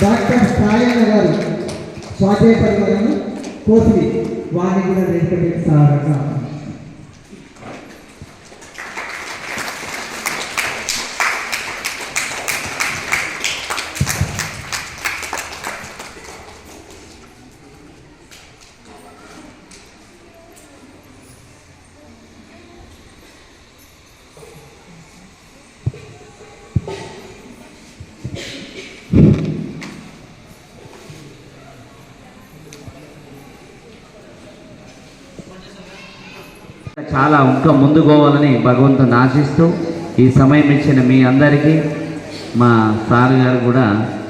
Doctor Sayanna గారు స్వాధ్యాయ పరివారం కోసి వారిని కూడా వేదికపై చాలా ఇంకా ముందు పోవాలని భగవంతుని ఆశిస్తూ ఈ సమయం ఇచ్చిన మీ అందరికీ మా సార్ గారు కూడా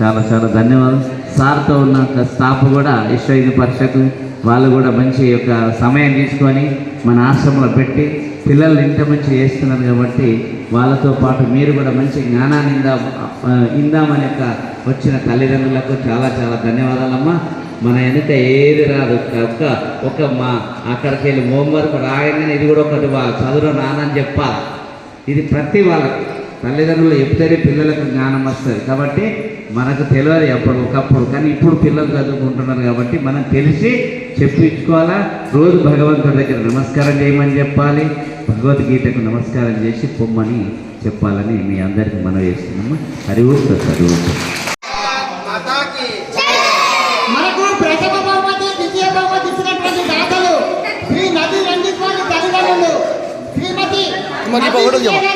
చాలా చాలా ధన్యవాదాలు. సార్తో ఉన్న స్టాఫ్ కూడా విశ్వయుధ పరిషత్ వాళ్ళు కూడా మంచి యొక్క సమయం తీసుకొని మన ఆశ్రమంలో పెట్టి పిల్లలు ఇంత మంచి చేస్తున్నారు కాబట్టి వాళ్ళతో పాటు మీరు కూడా మంచి జ్ఞానాన్ని ఇందా ఇందామని యొక్క వచ్చిన తల్లిదండ్రులకు చాలా చాలా ధన్యవాదాలమ్మా. మన వెనుక ఏది రాదు. ఒక్క ఒక మా అక్కడికి వెళ్ళి హోంవర్క్ రాగానే ఇది కూడా ఒకటి వా చదువు నానని చెప్పాలి. ఇది ప్రతి వాళ్ళకి. తల్లిదండ్రులు చెప్తేనే పిల్లలకు జ్ఞానం వస్తుంది. కాబట్టి మనకు తెలియదు ఎప్పుడు ఒకప్పుడు. కానీ ఇప్పుడు పిల్లలు చదువుకుంటున్నారు కాబట్టి మనం తెలిసి చెప్పించుకోవాలా. రోజు భగవంతుడి దగ్గర నమస్కారం చేయమని చెప్పాలి. భగవద్గీతకు నమస్కారం చేసి పొమ్మని చెప్పాలని మీ అందరికీ మనం చేస్తున్నాము. హరి చదువు శ్రీమతి మరి ఇప్పుడు ఒకటి చెప్పు. గారి వేదిక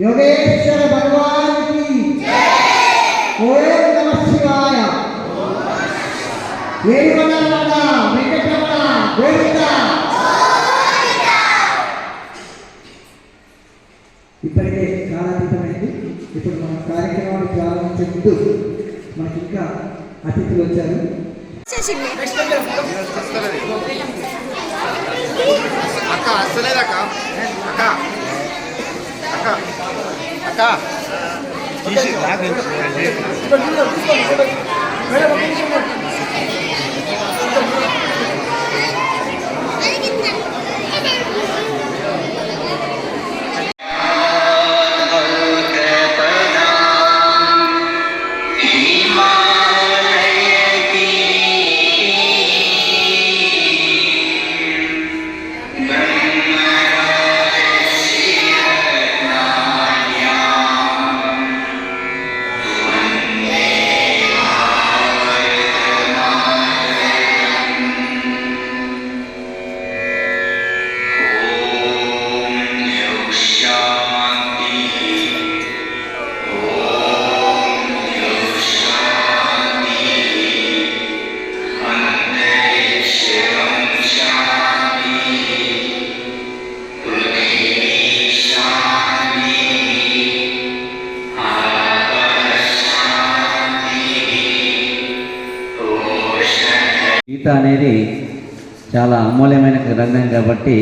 యోగేశ్వర భగవానికి ఓం నమ శివాయ ఏడుకొండలవాడ వెంకటరమణ గోవింద. ఇప్పటికే కాలాతీతమైంది ఇప్పుడు మన కార్యక్రమాన్ని ప్రారంభించే ముందు మనకి ఇంకా అతిథులు వచ్చారు. అక్క అస్సలేదక్క అక్క అక్క. 啊机器还可以 గీత అనేది చాలా అమూల్యమైన గ్రంథం కాబట్టి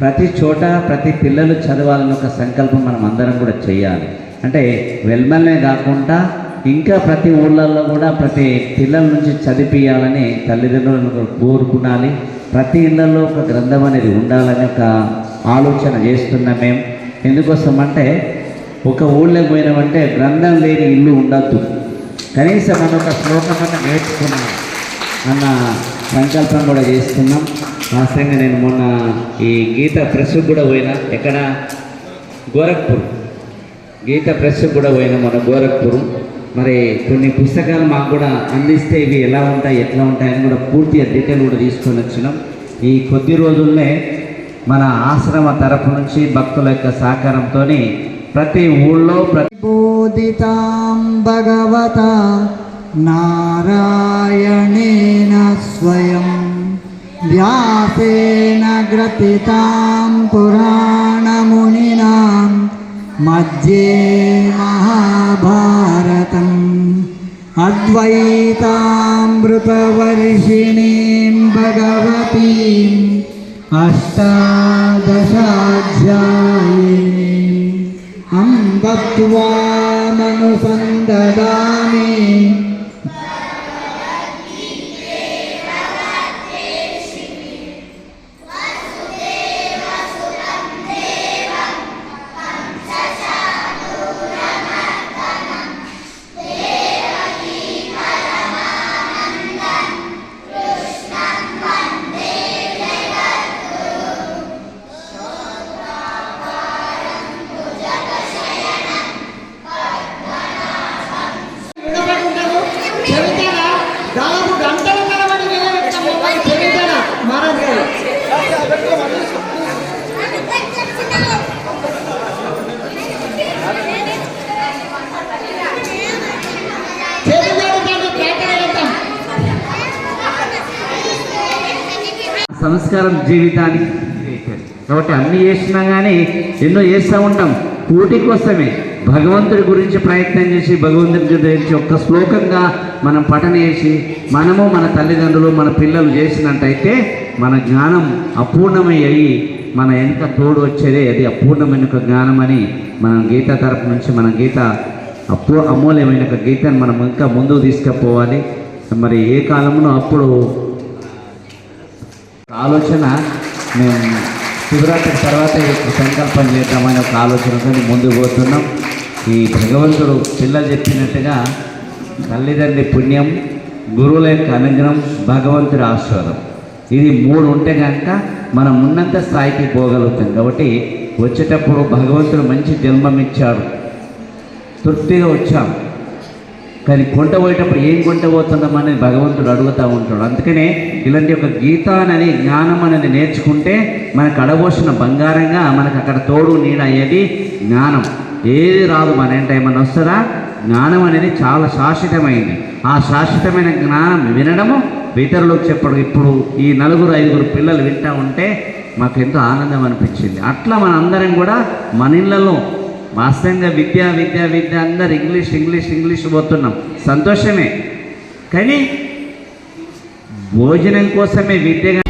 ప్రతి చోట ప్రతి పిల్లలు చదవాలని ఒక సంకల్పం మనం అందరం కూడా చేయాలి అంటే వెల్మల్నే కాకుండా ఇంకా ప్రతి ఊళ్ళల్లో కూడా ప్రతి పిల్లల నుంచి చదివియాలని తల్లిదండ్రులను కోరుకునాలి. ప్రతి ఇళ్ళలో ఒక గ్రంథం అనేది ఉండాలని ఒక ఆలోచన చేస్తున్నాం మేము ఎందుకోసం అంటే ఒక ఊళ్ళో పోయినామంటే గ్రంథం లేని ఇల్లు ఉండద్దు. కనీసం మనం ఒక శ్లోకం అన్న నేర్చుకున్నాం. అన్న సంకల్పం కూడా చేస్తున్నాం. వాస్తవంగా నేను మొన్న ఈ గీత ప్రెస్ కూడా పోయినా. ఎక్కడ? గోరఖ్పూర్. గీత ప్రెస్ కూడా పోయినా మన గోరఖ్పూర్. మరి కొన్ని పుస్తకాలు మాకు కూడా అందిస్తే ఇవి ఎలా ఉంటాయి ఎట్లా ఉంటాయని కూడా పూర్తిగా డీటెయిల్ కూడా తీసుకొని వచ్చినాం. ఈ కొద్ది రోజుల్లే మన ఆశ్రమ తరపు నుంచి భక్తుల యొక్క సహకారంతో ప్రతి ఊళ్ళో ప్రతి బోధితాం नारायणेन स्वयं व्यासेन ग्रथितां पुराणमुनिनां मध्ये महाभारतम् अद्वैतामृतवर्षिणीं भगवतीम् अष्टादशाध्यायीम् अम्बत्वामनुसन्ददामि సంస్కారం జీవితానికి కాబట్టి అన్ని చేసినా కానీ ఎన్నో చేస్తూ ఉంటాం. కూటి కోసమే. భగవంతుడి గురించి ప్రయత్నం చేసి భగవంతుడి గురించి ఒక్క శ్లోకంగా మనం పఠన చేసి మనము మన తల్లిదండ్రులు మన పిల్లలు చేసినట్టయితే మన జ్ఞానం అపూర్ణమై అయ్యి మన వెనుక తోడు వచ్చేదే అది అపూర్ణమైన ఒక జ్ఞానం అని మనం గీత తరపు నుంచి మన గీత అపూ అమూల్యమైన ఒక గీతను మనం ఇంకా ముందుకు తీసుకుపోవాలి. మరి ఏ కాలంలో అప్పుడు ఆలోచన మేము శివరాత్రి తర్వాత సంకల్పం చేద్దామని ఒక ఆలోచనతో ముందుకు పోతున్నాం. ఈ భగవంతుడు పిల్లలు చెప్పినట్టుగా తల్లిదండ్రి పుణ్యం గురువుల యొక్క అనుగ్రహం భగవంతుడి ఆశీర్వాదం. ఇది మూడు ఉంటే కనుక మనం ఉన్నంత స్థాయికి పోగలుగుతాం. కాబట్టి వచ్చేటప్పుడు భగవంతుడు మంచి జన్మం ఇచ్చాడు తృప్తిగా వచ్చాం. కానీ కొంట పోయేటప్పుడు ఏం కొంట పోతున్నాం భగవంతుడు అడుగుతూ ఉంటాడు. అందుకనే ఇలాంటి ఒక గీతానని జ్ఞానం అనేది నేర్చుకుంటే మనకు అడబోసిన బంగారంగా మనకు అక్కడ తోడు నీడ అయ్యేది జ్ఞానం. ఏది రాదు మన ఏంట ఏమన్నా వస్తుందా? జ్ఞానం అనేది చాలా శాశ్వతమైంది. ఆ శాశ్వతమైన జ్ఞానం వినడము ఇతరులకు చెప్పడం. ఇప్పుడు ఈ నలుగురు ఐదుగురు పిల్లలు వింటూ ఉంటే మాకు ఎంతో ఆనందం అనిపించింది. అట్లా మన అందరం కూడా మన ఇళ్ళలో వాస్తవంగా విద్య విద్య విద్య అందరు ఇంగ్లీష్ ఇంగ్లీష్ ఇంగ్లీష్ పోతున్నాం. సంతోషమే. కానీ భోజనం కోసమే విద్య